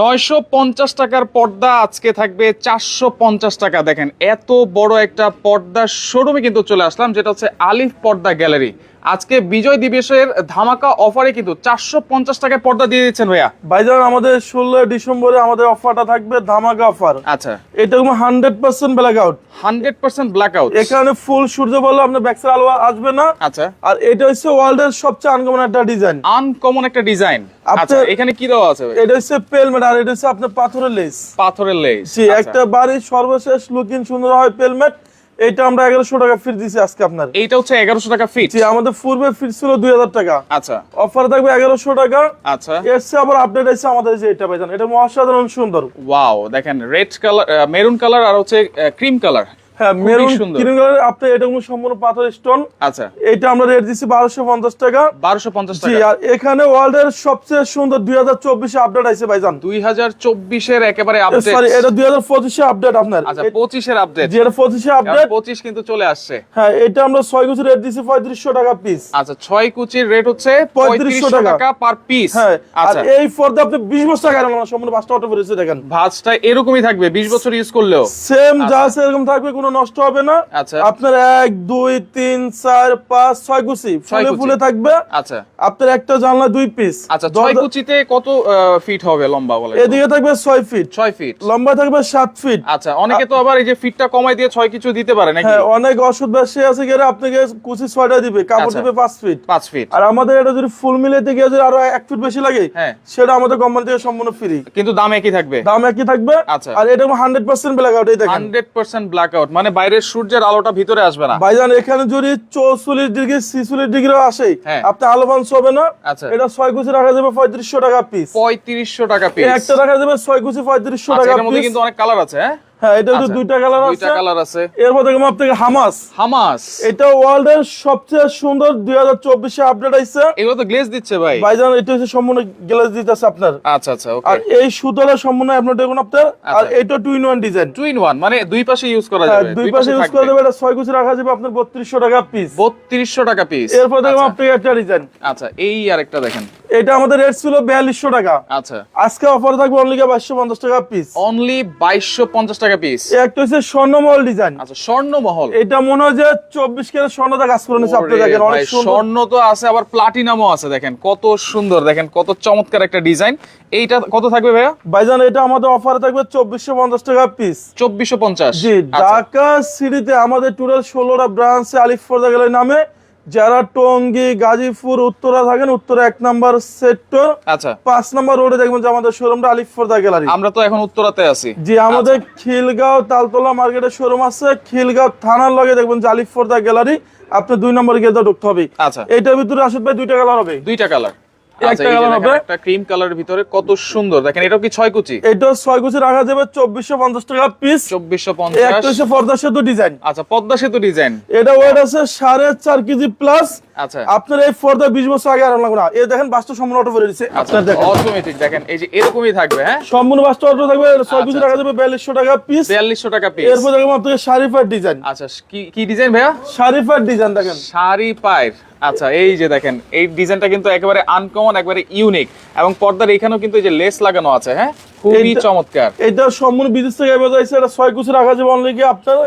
নয়শো পঞ্চাশ টাকার পর্দা আজকে থাকবে চারশো পঞ্চাশ টাকা। দেখেন, এত বড় একটা পর্দার শোরুমে কিন্তু চলে আসলাম, যেটা হচ্ছে আলিফ পর্দা গ্যালারি। আজকে বিজয় দিবসের ধামাকা অফারে কিন্তু চারশো পঞ্চাশ টাকায় পর্দা দিয়ে দিচ্ছেন ভাইয়া। ভাইজান আমাদের ষোলো ডিসেম্বরে আমাদের অফারটা থাকবে ধামাকা অফার। আচ্ছা। এটা কোনো hundred percent black out hundred percent black out এখানে ফুল সূর্য বললে আপনার ব্যাকসার আলো আসবে না। আচ্ছা। আর এটা হচ্ছে ওয়ার্ল্ড এর সবচেয়ে আনকমন একটা ডিজাইন আনকমন একটা ডিজাইন আচ্ছা এখানে কি দেওয়া আছে এটা হচ্ছে পেলমেট আর এটা হচ্ছে আপনার পাথরের লেস পাথরের লেস জি একটা বাড়ির সর্বশেষ লুকিং সুন্দর হয় পেলমেট এটা আমরা এগারোশো টাকা ফিট দিচ্ছি আজকে আপনার। এইটা হচ্ছে এগারোশো টাকা ফিট জি আমাদের পূর্বে ফিট ছিল দুই হাজার টাকা। আচ্ছা। অফার থাকবে এগারোশো টাকা। আচ্ছা। এসছে আবার আপডেট আছে আমাদের যে এটা পাইছেন এটা অসাধারণ সুন্দর। ওয়াও দেখেন রেড কালার মেরুন কালার আর হচ্ছে ক্রিম কালার হ্যাঁ মেরুন সুন্দর। কালার আপনি এটা কোনো সম্পূর্ণ পাথর স্টোন। আচ্ছা। এটা আমরা রেট দিচ্ছি বারোশো পঞ্চাশ টাকা। বারোশো পঞ্চাশ জি আর এখানে ওয়ার্ল্ডের সবচেয়ে সুন্দর দুই হাজার আপডেট আছে ভাইজান। দুই হাজার একেবারে আপডেট সরি এটা দুই হাজার আপডেট আপনার। আচ্ছা পঁচিশের আপডেট যে এটা পঁচিশে আপডেট পঁচিশ কিন্তু চলে আসছে। হ্যাঁ এটা আমরা ছয় গুছি রেট দিচ্ছি টাকা পিস আচ্ছা ছয় কুচির রেট হচ্ছে 3500 পঁয়ত্রিশশো টাকা। টাকা পার পিস হ্যাঁ আচ্ছা। এই ফর্দে আপনি বিশ বছর টাকা আমার সম্পূর্ণ পাঁচটা অটো দেখেন। ভাঁজটা এরকমই থাকবে বিশ বছর ইউজ করলেও। সেম যা আছে এরকম থাকবে কোনো নষ্ট হবে না। আচ্ছা। আপনার এক দুই তিন চার পাঁচ ছয় ছয় ফুলে ফুলে থাকবে। আচ্ছা। আপনার একটা জানলা দুই পিস আচ্ছা ছয় কুচিতে কত ফিট হবে লম্বা বলে এদিকে থাকবে ছয় ফিট ছয় ফিট লম্বা থাকবে সাত ফিট আচ্ছা অনেকে তো আবার এই যে ফিটটা কমাই দিয়ে ছয় কিছু দিতে পারে নাকি? হ্যাঁ অনেক ওষুধ ব্যবসায়ী আছে গেলে আপনাকে কুচি ছয়টা দিবে কাপড় আচ্ছা। দিবে পাঁচ ফিট পাঁচ ফিট আর আমাদের এটা যদি ফুল মিলাইতে গিয়ে যদি আরও এক ফিট বেশি লাগে হ্যাঁ। সেটা আমাদের কোম্পানি থেকে সম্পূর্ণ ফ্রি কিন্তু দাম একই থাকবে? দাম একই থাকবে। আচ্ছা। আর এটা হান্ড্রেড পার্সেন্ট ব্ল্যাক আউট এই দেখেন। হান্ড্রেড পার্সেন্ট ব্ল্যাক আউট মানে বাইরের সূর্যের আলোটা ভিতরে আসবে না। ভাইজান এখানে যদি চৌচল্লিশ ডিগ্রি ছিচল্লিশ ডিগ্রি আসে হ্যাঁ। আপনি আলো বাঞ্চ হবে না আচ্ছা। এটা ছয় কুচি রাখা যাবে পঁয়ত্রিশশো টাকা পিস পঁয়ত্রিশশো টাকা পিস একটা রাখা যাবে ছয় কুচি পঁয়ত্রিশশো আচ্ছা টাকা মধ্যে কিন্তু অনেক কালার আছে হ্যাঁ? হ্যাঁ এটা আচ্ছা। দুইটা কালার দুইটা কালার আছে। এরপর দেখলাম আপনাকে হামাস হামাস এটা ওয়ার্ল্ড এর সবচেয়ে সুন্দর দুই হাজার চব্বিশে আপডেট আইছে। এগুলো তো গ্লেজ দিচ্ছে ভাই। ভাইজান এটা হচ্ছে সম্পূর্ণ গ্লাস দিতেছে আপনার। আচ্ছা আচ্ছা আর এই সুতোটা সম্পূর্ণ আপনার দেখুন আপনার। আর আচ্ছা। এটা two in one design two in one মানে দুই পাশে ইউজ করা হ্যাঁ, যাবে। দুই পাশে ইউজ করে এটা রাখা যাবে আপনার টাকা পিস বত্রিশশো টাকা পিস এরপর আপনাকে একটা ডিজাইন আচ্ছা এই আরেকটা দেখেন। এটা আমাদের রেট ছিল বিয়াল্লিশশো টাকা। আচ্ছা। আজকে অফার থাকবে অনলি টাকা পিস অনলি বাইশশো পঞ্চাশ টাকা পিস একটা হচ্ছে স্বর্ণমহল ডিজাইন আচ্ছা স্বর্ণ মহল এটা মনে হয় যে চব্বিশ কেজি স্বর্ণটা কাজ করে নিচ্ছে আপনি দেখেন অনেক স্বর্ণ তো আছে আবার প্লাটিনামও আছে দেখেন কত সুন্দর দেখেন কত চমৎকার একটা ডিজাইন এইটা কত থাকবে ভাইয়া? ভাইজান এটা আমাদের অফারে থাকবে চব্বিশশো পঞ্চাশ টাকা পিস চব্বিশশো পঞ্চাশ। জি ঢাকা সিটিতে আমাদের টুরাল ষোলোটা ব্রাঞ্চ আলিফ ফোর্দা গেলের নামে যারা টঙ্গী গাজীপুর উত্তরা থাকেন উত্তরা এক নাম্বার সেক্টর আচ্ছা। পাঁচ নাম্বার রোডে দেখবেন যে আমাদের শোরুমটা দা গ্যালারি আমরা তো এখন উত্তরাতে আছি। জি আমাদের খিলগাঁও তালতলা মার্কেটের শোরুম আছে খিলগাঁও থানার লগে দেখবেন যে আলিফ ফোর্দা গ্যালারি আপনি দুই নম্বর গেদা ঢুকতে হবে। আচ্ছা। এইটার ভিতরে আসলে ভাই দুইটা কালার হবে। দুইটা কালার একটা আচ্ছা ক্রিম কালারের ভিতরে কত সুন্দর। দেখেন এটা কি ছয় কুচি? এটা ছয় গুছি রাখা যাবে চব্বিশশো পঞ্চাশ টাকা পিস চব্বিশশো পঞ্চাশ। পর্দা সেতু ডিজাইন আচ্ছা পদ্মা সেতু ডিজাইন এটা ওয়েট আছে সাড়ে চার কেজি প্লাস আচ্ছা। আপনার এই পর্দা বছর আগে আর লাগবে না। এই দেখেন বাস্তব সম্পূর্ণ অটো করে দিচ্ছে আচ্ছা আপনার দেখেন। অটোমেটিক দেখেন এই যে এরকমই থাকবে হ্যাঁ? সম্পূর্ণ অটো থাকবে আচ্ছা, টাকা পিস টাকা পিস এরপর ডিজাইন আচ্ছা কি কি ডিজাইন ভাইয়া? শাড়িফার ডিজাইন দেখেন। শাড়ি আচ্ছা এই যে দেখেন এই ডিজাইনটা কিন্তু একেবারে আনকমন একবারে ইউনিক এবং পর্দার এখানেও কিন্তু এই যে লেস লাগানো আছে হ্যাঁ? খুবই চমৎকার। এটা সম্পূর্ণ বিদেশ থেকে এবার যাইছে এটা ছয় কুচি রাখা যাবে অনলি কি আপনার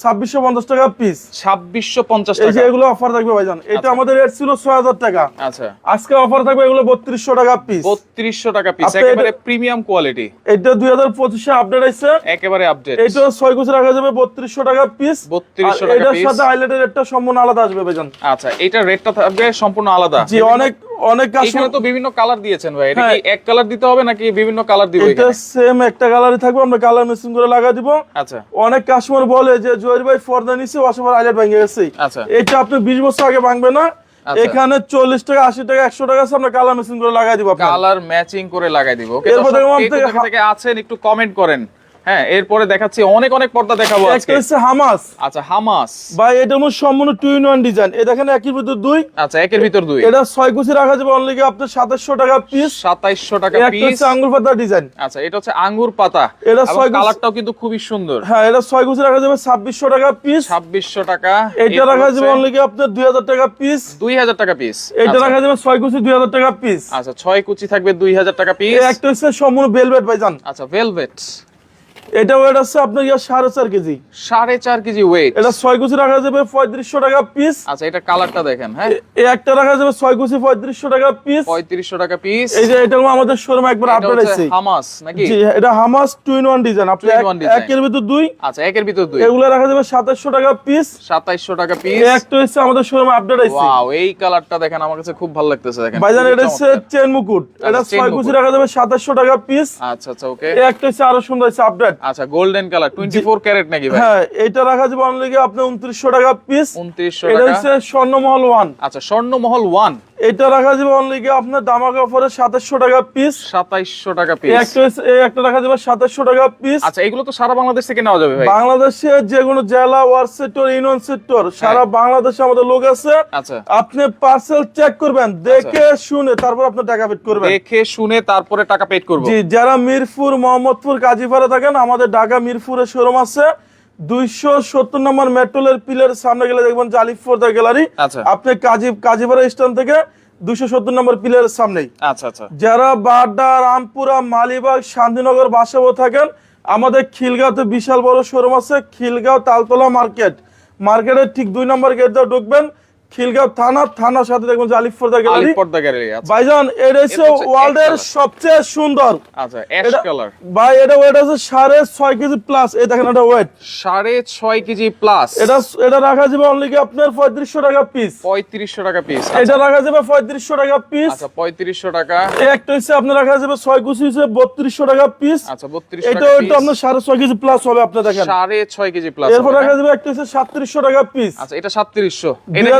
ছাব্বিশশো পঞ্চাশ টাকা পিস ছাব্বিশশো পঞ্চাশ টাকা। এগুলো অফার থাকবে ভাইজান। এটা আচ্ছা। আমাদের রেট ছিল ছয় হাজার টাকা। আচ্ছা। আজকে অফার থাকবে এগুলো বত্রিশশো টাকা পিস বত্রিশশো টাকা পিস একেবারে প্রিমিয়াম কোয়ালিটি এটা দুই হাজার পঁচিশে আপডেট আছে একেবারে আপডেট এটা ছয় কুচি রাখা যাবে বত্রিশশো টাকা পিস 3200 টাকা এটার। সাথে হাইলাইটের রেটটা সম্পূর্ণ আলাদা আসবে ভাইজান। আচ্ছা এটা রেটটা থাকবে সম্পূর্ণ আলাদা। জি অনেক অনেক কাস্টমার তো বিভিন্ন কালার দিয়েছেন ভাই। এটা কি হ্যাঁ। এক কালার দিতে হবে নাকি বিভিন্ন কালার দিব এটা সেম একটা কালারই থাকবে আমরা কালার মেশিন করে লাগা দিব। আচ্ছা। অনেক কাস্টমার বলে যে জয়ের ভাই ফর্দা নিছে ওয়াশাবার আইলেট ভেঙে গেছে। আচ্ছা। এটা আপনি বিশ বছর আগে ভাঙবে না। আচ্ছা। এখানে চল্লিশ টাকা আশি টাকা একশো টাকা আছে আমরা কালার মেশিন করে লাগাই দিব কালার ম্যাচিং করে লাগাই দিব এরপর থেকে আছেন একটু কমেন্ট করেন। হ্যাঁ এরপরে দেখাচ্ছি অনেক অনেক পর্দা দেখাবো আজকে। হচ্ছে হামাস। আচ্ছা হামাস। ভাই এটা মধ্যে সম্পূর্ণ টু ইন ওয়ান ডিজাইন একই ভিতর দুই। আচ্ছা একের ভিতর দুই। এটা ছয় কুচি রাখা যাবে অনলি আপনার সাতাশশো টাকা পিস সাতাইশশো টাকা একটা পিস হচ্ছে আঙ্গুর পাতা ডিজাইন আচ্ছা এটা হচ্ছে আঙ্গুর পাতা। এটা কালারটাও কিন্তু খুবই সুন্দর। হ্যাঁ এটা ছয় কুচি রাখা যাবে ছাব্বিশশো টাকা পিস ছাব্বিশশো টাকা। এটা রাখা যাবে অনলি আপনার দুই হাজার টাকা পিস দুই হাজার টাকা পিস এটা রাখা যাবে ছয় কুচি দুই হাজার টাকা পিস আচ্ছা ছয় কুচি থাকবে দুই হাজার টাকা পিস একটা হচ্ছে সম্পূর্ণ বেলভেট ভাইজান। আচ্ছা ভেলভেট এটা ওয়েট আছে আপনার ইয়া সাড়ে চার কেজি। সাড়ে চার কেজি ওয়েট এটা ছয় কুচি রাখা যাবে পঁয়ত্রিশশো টাকা পিস আচ্ছা এটা কালারটা দেখেন হ্যাঁ? এই একটা রাখা যাবে ছয় কুচি পঁয়ত্রিশশো টাকা পিস পঁয়ত্রিশশো টাকা পিস এই যে এটা আমাদের শোরুমে একবার আপডেট হচ্ছে আছে হামাস নাকি? এটা হামাস টু ইন ওয়ান ডিজাইন আপনি। একের ভিতর দুই। আচ্ছা একের ভিতর দুই। এগুলো রাখা যাবে সাতাশশো টাকা পিস সাতাইশশো টাকা পিস একটা হচ্ছে আমাদের শোরুমে আপডেট আছে ওয়াও এই কালারটা দেখেন আমার কাছে খুব ভালো লাগতেছে দেখেন। ভাইজান এটা হচ্ছে। চেন মুকুট। এটা ছয় কুচি রাখা যাবে সাতাশশো টাকা পিস আচ্ছা আচ্ছা ওকে একটা হচ্ছে আরও সুন্দর হচ্ছে আপডেট আচ্ছা golden colour twenty four carat নাকি ভাই? হ্যাঁ এটা রাখা যাবে অনলি আপনি উনত্রিশশো টাকা পিস উনত্রিশশো এটা হচ্ছে স্বর্ণমহল ওয়ান আচ্ছা স্বর্ণমহল ওয়ান এটা রাখা যাবে অনলি আপনার দামাকা অফারে সাতাশশো টাকা পিস সাতাইশশো টাকা এই পিস একটা একটা রাখা যাবে সাতাশশো টাকা পিস আচ্ছা এগুলো তো সারা বাংলাদেশ থেকে নেওয়া যাবে ভাই। বাংলাদেশে যে কোনো জেলা ওয়ার্ড সেক্টর ইউনিয়ন সেক্টর সারা বাংলাদেশে আমাদের লোক আছে। আচ্ছা। আপনি পার্সেল চেক করবেন দেখে শুনে তারপর আপনি টাকা পেড করবেন। দেখে শুনে তারপরে টাকা পেড করব। জি যারা মিরপুর মোহাম্মদপুর কাজীপাড়া থাকেন আমাদের ঢাকা মিরপুরে শোরুম আছে। দুইশো সত্তর নম্বর মেট্রোলের পিলের সামনে গেলে দেখবেন যে আলিফোর্দা গ্যালারি। আচ্ছা। আপনি কাজী কাজীপাড়া স্ট্যান্ড থেকে দুইশো সত্তর নম্বর পিলের সামনেই। আচ্ছা আচ্ছা। যারা বাড্ডা রামপুরা মালিবাগ শান্তিনগর বাসাবো থাকেন আমাদের খিলগাঁওতে বিশাল বড় শোরুম আছে খিলগাঁও তালতলা মার্কেট। মার্কেটের ঠিক দুই নম্বর গেট দিয়ে ঢুকবেন। খিলগাঁও থানা থানার সাথে দেখবেন জালিফ ফোর্দা গ্যালারি। আলিফ পর্দা গ্যালারি আচ্ছা। ভাইজান এটা হচ্ছে এক colour। সবচেয়ে সুন্দর। আচ্ছা অ্যাশ কালার ভাই এটা ওয়েট আছে সাড়ে ছয় কেজি প্লাস এই দেখেন এটা ওয়েট সাড়ে ছয় কেজি প্লাস এটা এটা রাখা যাবে অনলি কি আপনার পঁয়ত্রিশশো টাকা পিস পঁয়ত্রিশশো টাকা পিস এটা রাখা যাবে পঁয়ত্রিশশো টাকা পিস আচ্ছা পঁয়ত্রিশশো টাকা। এই একটা হচ্ছে আপনার রাখা যাবে ছয় কুচি হচ্ছে বত্রিশশো টাকা পিস আচ্ছা বত্রিশশো এটা টাকা আপনার সাড়ে ছয় কেজি প্লাস হবে আপনি দেখেন। সাড়ে ছয় কেজি প্লাস এরপর রাখা যাবে একটা হচ্ছে সাতত্রিশশো টাকা পিস আচ্ছা এটা সাতত্রিশশো। এটা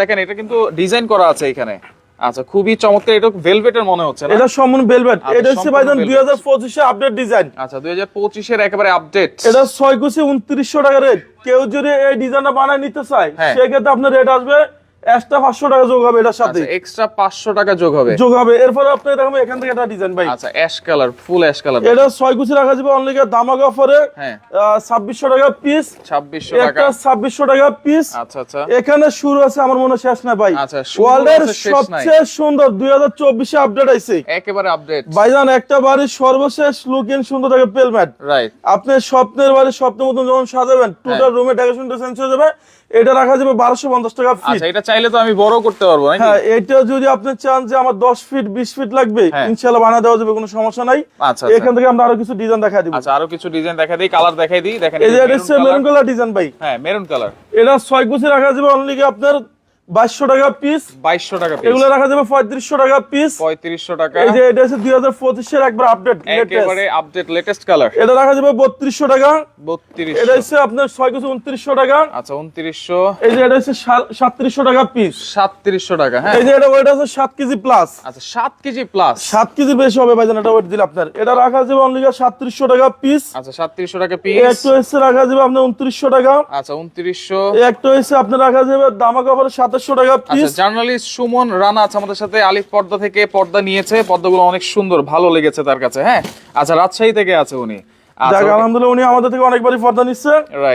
দেখেন এটা কিন্তু ডিজাইন করা আছে এখানে। আচ্ছা খুবই চমৎকার এটা ভেলভেটের মনে হচ্ছে এটা সম্পূর্ণ বেলভেট আচ্ছা, এটা হচ্ছে ভাই ভাইজান velvet। দুই হাজার পঁচিশে আপডেট ডিজাইন আচ্ছা দুই হাজার পঁচিশের একেবারে আপডেট এটা 6 কুচি উনত্রিশশো টাকা রেট কেউ যদি এই ডিজাইনটা বানায় নিতে চায় সে সেক্ষেত্রে আপনার রেট আসবে এক্সট্রা পাঁচশো টাকা যোগ হবে এটার সাথে। আচ্ছা এক্সট্রা পাঁচশো টাকা যোগ হবে। যোগ হবে। এরপরে আপনি এখান থেকে একটা ডিজাইন ভাই। আচ্ছা ash colour full ash colour এটা রাখা যাবে অনলি দামাক অফারে হ্যাঁ। ছাব্বিশশো টাকা পিস ছাব্বিশশো একটা টাকা ছাব্বিশশো টাকা পিস আচ্ছা আচ্ছা। এখানে শুরু আছে আমার মনে শেষ না ভাই। আচ্ছা, ওয়ার্ল্ডের। সবচেয়ে সুন্দর দুই হাজার চব্বিশে আপডেট আইছে। একেবারে আপডেট ভাইজান একটা বাড়ির সর্বশেষ লুক ইন সুন্দর থাকে পেলম্যাট রাইট আপনি স্বপ্নের বাড়ি স্বপ্নের মতন যখন সাজাবেন টোটাল রুমে ডেকোরেশনটা চেঞ্জ হয়ে যাবে। এটা রাখা যাবে বারোশো পঞ্চাশ টাকা আচ্ছা এটা চাইলে তো আমি বড় করতে পারব হ্যাঁ এটা যদি আপনি চান যে আমার দশ ফিট বিশ ফিট লাগবে হ্যাঁ। ইনশাল্লাহ বানা দেওয়া যাবে কোনো সমস্যা নাই। আচ্ছা এখান থেকে আমরা আরও কিছু ডিজাইন দেখা দিব। আচ্ছা আরও কিছু ডিজাইন দেখা দিই কালার দেখাই দিই দেখেন এই যে এটা হচ্ছে মেরুন কালার ডিজাইন ভাই। হ্যাঁ মেরুন কালার এটা ছয় গুছি রাখা যাবে অনলি আপনার বাইশশো টাকা পিস বাইশশো টাকা এগুলো রাখা যাবে পঁয়ত্রিশশো টাকা পিস পঁয়ত্রিশশো টাকা। এই যে এটা হচ্ছে দুই হাজার পঁচিশের একবার আপডেট একেবারে আপডেট লেটেস্ট কালার এটা রাখা যাবে বত্রিশশো টাকা। বত্রিশ এটা হচ্ছে আপনার ছয় কেজি উনত্রিশশো টাকা। আচ্ছা উনত্রিশশো। এই যে এটা হচ্ছে সাতত্রিশশো টাকা পিস সাতত্রিশশো টাকা হ্যাঁ। এই যে এটা ওয়েট আছে সাত কেজি প্লাস আচ্ছা সাত কেজি প্লাস সাত কেজি বেশি হবে ভাইজান এটা ওয়েট দিলে আপনার। এটা রাখা যাবে অনলি সাতত্রিশশো টাকা পিস আচ্ছা সাতত্রিশশো টাকা পিস একটা হচ্ছে রাখা যাবে আপনার উনত্রিশশো টাকা। আচ্ছা উনত্রিশশো। একটা হচ্ছে আপনার রাখা যাবে দামা কাপড় সাতাশশো টাকা পিস আচ্ছা জার্নালিস্ট সুমন রানা আছে আমাদের সাথে আলিফ পর্দা থেকে পর্দা নিয়েছে পর্দাগুলো অনেক সুন্দর ভালো লেগেছে তার কাছে হ্যাঁ? আচ্ছা রাজশাহী থেকে আছে উনি। যাক আলহামদুলিল্লাহ উনি আমাদের থেকে অনেকবারই পর্দা নিচ্ছে।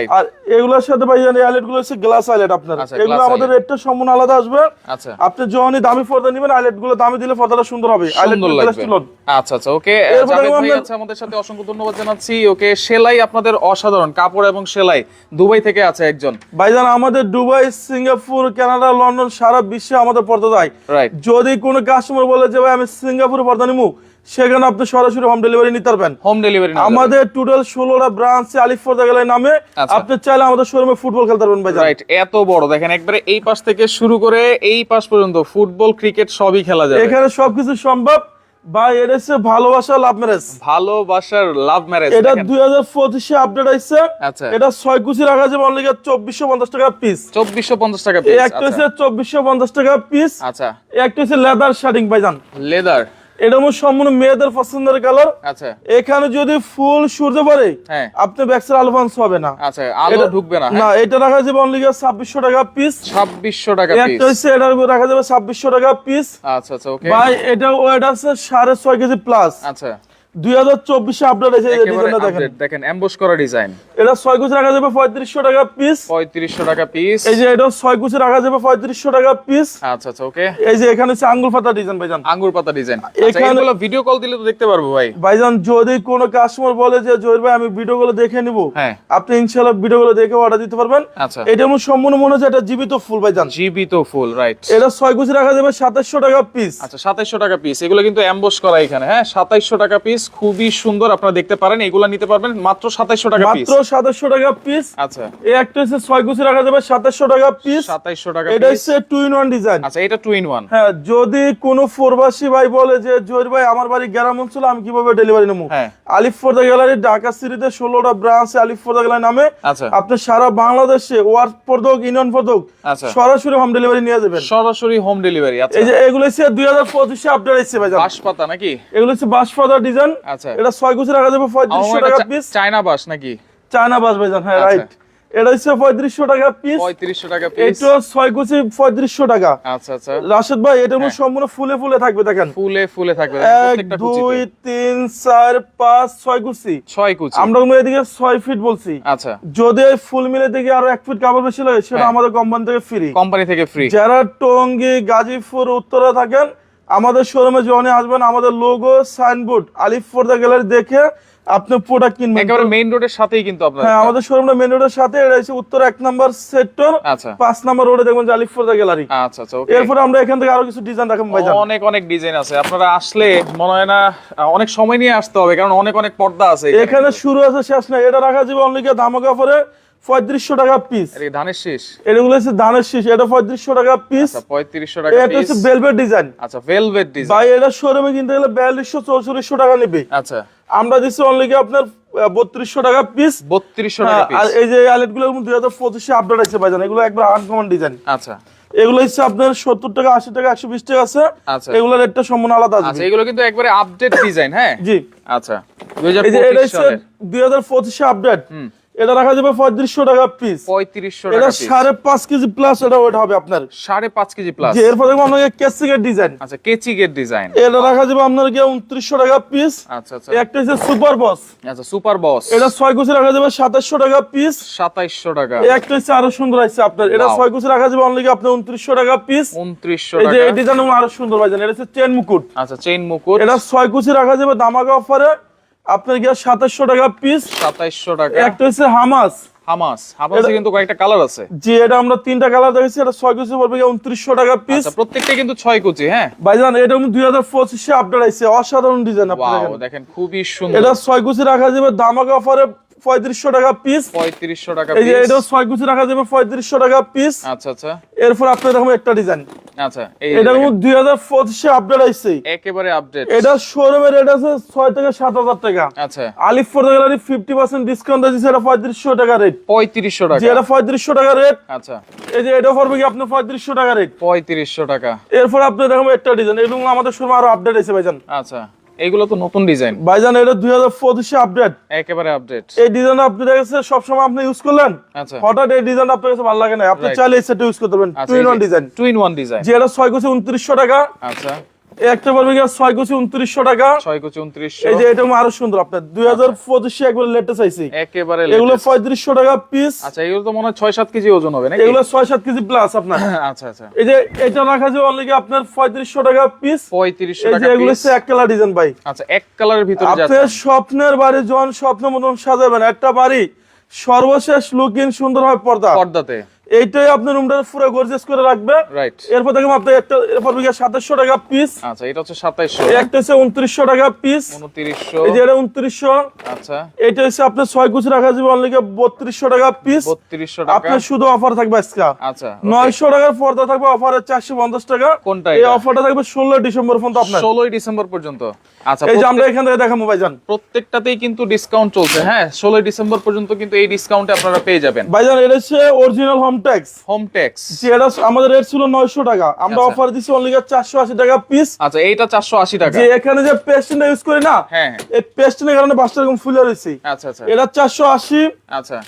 আর এগুলোর সাথে ভাইজান এই আইলেটগুলো হচ্ছে গ্লাস আইলেট আপনার। আচ্ছা, এগুলো আমাদের রেটটা সম্পূর্ণ আলাদা আসবে। আচ্ছা। আপনি যখনই দামি পর্দা নেবেন আইলেটগুলো দামি দিলে পর্দাটা সুন্দর হবে। আইলেট সুন্দর আচ্ছা আচ্ছা ওকে জাভেদ ভাই আমরা- আমাদের সাথে অসংখ্য ধন্যবাদ জানাচ্ছি। ওকে সেলাই আপনাদের অসাধারণ কাপড় এবং সেলাই। দুবাই থেকে আছে একজন। ভাইজান আমাদের দুবাই সিঙ্গাপুর কানাডা লন্ডন সারা বিশ্বে আমাদের পর্দা দেয়। রাইট যদি কোনো কাস্টমার বলে যে ভাই আমি সিঙ্গাপুরে পর্দা নিবো সেখানে আপনি সরাসরি হোম ডেলিভারি নিতে পারবেন। হোম ডেলিভারি আমাদের টোটাল ষোলোটা ব্রাঞ্চে আলিফ পর্দা গেলের নামে। আচ্ছা। আপনি চাইলে আমাদের শোরুমে ফুটবল খেলতে পারবেন ভাইজান। রাইট এত বড়। দেখেন একবারে এই পাশ থেকে শুরু করে এই পাশ পর্যন্ত ফুটবল ক্রিকেট সবই খেলা যাবে। এখানে সবকিছু সম্ভব। ভাই এটা হচ্ছে ভালোবাসা লাভ ম্যারেজ ভালোবাসার লাভ ম্যারেজ এটা দুই হাজার পঁচিশে আপডেট আসছে আচ্ছা। এটা ছয় কুচি রাখা যাবে অনলি চব্বিশশো পঞ্চাশ টাকা পিস চব্বিশশো পঞ্চাশ টাকা পিস একটা হচ্ছে চব্বিশশো পঞ্চাশ টাকা পিস আচ্ছা। একটা হচ্ছে লেদার শার্টিং ভাইজান। লেদার এটা আমার সম্পূর্ণ মেয়েদের পছন্দের কালার। আচ্ছা। এখানে যদি ফুল সূর্য পড়ে হ্যাঁ। আপনি ব্যাক্সের আলভান্স হবে না। আচ্ছা আলো ঢুকবে না না এটা রাখা যাবে অনলি ছাব্বিশশো টাকা পিস ছাব্বিশশো টাকা পিস হচ্ছে এটা রাখা যাবে ছাব্বিশশো টাকা পিস আচ্ছা আচ্ছা ওকে ভাই এটা ওয়েট আছে সাড়ে ছয় কেজি প্লাস আচ্ছা। দুই হাজার চব্বিশে আপডেট আছে এই ডিজাইনটা দেখেন। দেখেন এমবস করা ডিজাইন এটা ছয় কুচি রাখা যাবে পঁয়ত্রিশশো টাকা পিস পঁয়ত্রিশশো টাকা পিস এই যে এটা ছয় কুচি রাখা যাবে পঁয়ত্রিশশো টাকা পিস আচ্ছা আচ্ছা ওকে এই যে এখানে হচ্ছে আঙ্গুল পাতা ডিজাইন ভাইজান। আঙ্গুর পাতা ডিজাইন এখানে- ভিডিও কল দিলে তো দেখতে পারব ভাই। ভাইজান যদি কোনো কাস্টমার বলে যে জহির ভাই আমি ভিডিও গুলো দেখে নিব হ্যাঁ। আপনি ইনশাল্লাহ ভিডিও গুলো দেখে অর্ডার দিতে পারবেন। আচ্ছা। এটা আমার সম্পূর্ণ মনে হচ্ছে এটা জীবিত ফুল ভাইজান। জীবিত ফুল রাইট এটা ছয় কুচি রাখা যাবে সাতাশশো টাকা পিস আচ্ছা সাতাইশশো টাকা পিস এগুলো কিন্তু এমবস করা এখানে হ্যাঁ? সাতাইশশো টাকা পিস খুবই সুন্দর আপনারা দেখতে পারেন এগুলো নিতে পারবেন মাত্র সাতাইশশো টাকা পিস মাত্র সাতাশশো টাকা পিস আচ্ছা। এই একটা হচ্ছে ছয় কুচি রাখা যাবে সাতাশশো টাকা পিস সাতাইশশো টাকা এটা হচ্ছে টু ইন ওয়ান ডিজাইন আচ্ছা এটা টু ইন ওয়ান হ্যাঁ যদি কোনো প্রবাসী ভাই বলে যে জহির ভাই আমার বাড়ি গ্রাম অঞ্চলে আমি কীভাবে ডেলিভারি নেব? হ্যাঁ। আলিফ ফোর্দা গ্যালারি ঢাকা সিটিতে ষোলোটা ব্রাঞ্চ আলিফ ফোর্দা গ্যালারি নামে। আচ্ছা। আপনি সারা বাংলাদেশে ওয়ার্ক পর্দক ইউনিয়ন পর্দক আচ্ছা। সরাসরি হোম ডেলিভারি নিয়ে যাবেন। সরাসরি হোম ডেলিভারি আচ্ছা। এই যে এগুলো হচ্ছে দুই হাজার পঁচিশে আপডেট এসছে ভাই বাঁশ পাতা নাকি? এগুলো হচ্ছে বাস পাতা ডিজাইন আচ্ছা। এটা ছয় কুচি রাখা যাবে পঁয়ত্রিশশো টাকা পিস চায়না বাস নাকি? চায়না বাস ভাইজান হ্যাঁ আচ্ছা। রাইট এটা হচ্ছে পঁয়ত্রিশশো টাকা পিস পঁয়ত্রিশশো টাকা পিস এটা ছয় পঁয়ত্রিশশো টাকা। আচ্ছা আচ্ছা। রাশেদ ভাই এটা হ্যাঁ। সম্পূর্ণ ফুলে ফুলে থাকবে দেখেন। ফুলে ফুলে থাকবে এক দুই তিন চার পাঁচ ছয় ছয় কুচি। আমরা এদিকে ছয় ফিট বলছি। আচ্ছা। যদি ফুল মিলে দেখি আরও এক ফিট কাপড় বেশি লাগে সেটা হ্যাঁ। আমাদের কোম্পানি থেকে ফ্রি কোম্পানি থেকে ফ্রি যারা টঙ্গী গাজীপুর উত্তরে থাকেন আমাদের শোরুমে যখনই আসবেন আমাদের লোগো সাইনবোর্ড আলিফ ফোর্দা গ্যালারি দেখে আপনি প্রোডাক্ট কিনবেন। একেবারে মেইন রোডের সাথেই কিন্তু আপনার হ্যাঁ আমাদের শোরুমটা মেন রোডের সাথে এটা হচ্ছে উত্তর এক নাম্বার সেক্টর আচ্ছা। পাঁচ নাম্বার রোডে দেখবেন যে আলিফ ফোর্দা গ্যালারি আচ্ছা আচ্ছা ওকে এরপরে আমরা এখান থেকে আরও কিছু ডিজাইন দেখাবো ভাইজান। অনেক অনেক ডিজাইন আছে। আপনারা আসলে মনে হয় না অনেক সময় নিয়ে আসতে হবে কারণ অনেক অনেক পর্দা আছে এখানে। শুরু আছে শেষ না এটা রাখা যাবে অনলি ধামাকা পরে পঁয়ত্রিশশো টাকা পিস ধানের শীষ? এগুলো হচ্ছে ধানের শীষ এটা পঁয়ত্রিশশো টাকা পিস আচ্ছা পঁয়ত্রিশশো টাকা এটা হচ্ছে বেলভেট ডিজাইন আচ্ছা ভেলভেট ডিজাইন ভাই এটা শোরুমে কিনতে গেলে বিয়াল্লিশশো চৌচল্লিশশো টাকা নেবে। আচ্ছা। আমরা দিচ্ছি অনলি আপনার বত্রিশশো টাকা পিস বত্রিশশো টাকা আর এই যে আইলেটগুলো দুই হাজার পঁচিশে আপডেট আছে ভাইজান এগুলো একবার আনকমন ডিজাইন আচ্ছা। এগুলো হচ্ছে আপনার সত্তর টাকা আশি টাকা একশো বিশ টাকা আছে। আচ্ছা। এগুলোর রেটটা সম্পূর্ণ আলাদা আচ্ছা আছে এগুলো কিন্তু একবারে আপডেট ডিজাইন হ্যাঁ? জি। আচ্ছা। দুই হাজার এটা পঁচিশ হচ্ছে সালের। দুই হাজার পঁচিশে আপডেট হুম। এটা রাখা যাবে পঁয়ত্রিশশো টাকা পিস পঁয়ত্রিশশো এটা সাড়ে পাঁচ কেজি প্লাস এটা ওয়েট হবে আপনার। সাড়ে পাঁচ কেজি প্লাস এরপর দেখব আপনাকে কেসিকের ডিজাইন আচ্ছা কেচি গেট ডিজাইন এটা রাখা যাবে আপনার গিয়ে উনত্রিশশো টাকা পিস আচ্ছা আচ্ছা। একটা হচ্ছে সুপার বস আচ্ছা সুপার বস এটা ছয় কুচি রাখা যাবে সাতাশশো টাকা পিস সাতাইশশো টাকা। একটা হচ্ছে আরও সুন্দর আছে আপনার। এটা ছয় কুচি রাখা যাবে অনলি আপনার উনত্রিশশো টাকা পিস উনত্রিশশো এই যে ডিজাইন আরও সুন্দর ভাইজান এটা হচ্ছে চেন মুকুট। আচ্ছা চেইন মুকুট। এটা ছয় কুচি রাখা যাবে দামাকা অফারে আপনার কি সাতাশশো টাকা পিস সাতাইশশো টাকা। একটা হচ্ছে হামাস। হামাস। হামাসে কিন্তু কয়েকটা কালার আছে। যে এটা আমরা তিনটা কালার দেখেছি এটা ছয় কুচি পড়বে উনত্রিশশো টাকা পিস আচ্ছা প্রত্যেকটা কিন্তু ছয় কুচি হ্যাঁ? ভাইজান এটা দুই হাজার পঁচিশে আপডেট আইছে। অসাধারণ ডিজাইন আপনি ওয়াও দেখেন। দেখেন খুবই সুন্দর। এটা ছয় কুচি রাখা যাবে দামাকা অফারে পঁয়ত্রিশশো টাকা পিস পঁয়ত্রিশশো টাকা এই যে এটা ছয় কুচি রাখা যাবে পঁয়ত্রিশশো টাকা পিস আচ্ছা আচ্ছা। এরপর আপনার এরকম একটা ডিজাইন আচ্ছা এটা দেখেন, দুই হাজার পঁচিশে আপডেট আসছে একেবারে আপডেট এটা শোরুমের রেট আছে ছয় থেকে সাত হাজার টাকা। আচ্ছা। Alif four gallery fifty percent discount আছে এটা পঁয়ত্রিশশো টাকা রেট পঁয়ত্রিশশো টাকা। পঁয়ত্রিশশো টাকা রেট আচ্ছা। এই যে এটা পড়বে কি আপনার পঁয়ত্রিশশো টাকা রেট পঁয়ত্রিশশো টাকা। এরপর একটা ডিজাইন এগুলো আমাদের শোরুমে আরও আপডেট আছে ভাইজান। আচ্ছা। এইগুলো তো নতুন ডিজাইন। ভাইজান এটা দুই হাজার পঁচিশে আপডেট একেবারে আপডেট এই ডিজাইন আপনি দেখেছে সবসময় আপনি ইউজ করলেন? আচ্ছা। হঠাৎ এই ডিজাইন আপনার কাছে ভালো লাগে না। আপনি চাইলে এই সেটা ইউজ করতে পারবেন twin two in one design two in one design যে এটা ছয় কুচি উনত্রিশশো টাকা। আচ্ছা। একটা ছয় কুচি উনত্রিশশো টাকা। ছয় কুচি উনত্রিশশো। এই যে এটা আরও সুন্দর আপনার দুই হাজার পঁচিশে একবার লেটেস্ট একেবারে এগুলো। পঁয়ত্রিশশো টাকা পিস আচ্ছা এগুলো তো মনে হয় ছয় সাত কেজি ওজন হবে নাকি? এগুলো ছয় সাত কেজি প্লাস আপনার। আচ্ছা আচ্ছা। এই যে এটা রাখা অনলি আপনার পঁয়ত্রিশশো টাকা পিস পঁয়ত্রিশশো এই যে টাকা এগুলো হচ্ছে এক কালার ডিজাইন ভাই। আচ্ছা এক কালারের ভিতরে আপনার স্বপ্নের বাড়ি যখন স্বপ্ন মতন সাজাবেন একটা বাড়ি সর্বশেষ লুকিং সুন্দর হয় পর্দা। পর্দাতে। এইটাই আপনার রুমটা পুরো গর্জিয়াস করে রাখবে। রাইট এরপর দেখুন আপনি একটা এরপর সাতাশশো টাকা পিস আচ্ছা এটা হচ্ছে সাতাইশশো। একটা হচ্ছে উনত্রিশশো টাকা পিস উনত্রিশশো। এই যে এটা উনত্রিশশো। আচ্ছা। এটা হচ্ছে আপনার ছয় কুচি রাখা যাবে অনলি বত্রিশশো টাকা পিস বত্রিশশো টাকা। আপনার শুধু অফার থাকবে আজকে। আচ্ছা নয়শো টাকার পর্দা থাকবে অফারে চারশো পঞ্চাশ টাকা। কোনটা এই? অফারটা থাকবে ষোলো ডিসেম্বর পর্যন্ত আপনার। ষোলোই ডিসেম্বর পর্যন্ত। আচ্ছা এই যে আমরা এখান থেকে দেখাবো ভাইজান। প্রত্যেকটাতেই কিন্তু ডিসকাউন্ট চলছে। হ্যাঁ ষোলোই ডিসেম্বর পর্যন্ত কিন্তু এই ডিসকাউন্টে আপনারা পেয়ে যাবেন। ভাইজান এটা হচ্ছে original home tax home tax এটা আমাদের রেট ছিল নয়শো টাকা। আমরা আচ্ছা। অফার দিচ্ছি অনলি চারশো আশি টাকা পিস আচ্ছা এইটা চারশো আশি টাকা। যে এখানে যে পেস্টিনটা ইউজ করি না হ্যাঁ হ্যাঁ। এই পেস্টিনের কারণে ফুলে রয়েছে। আচ্ছা আচ্ছা। এটা চারশো আশি। আচ্ছা।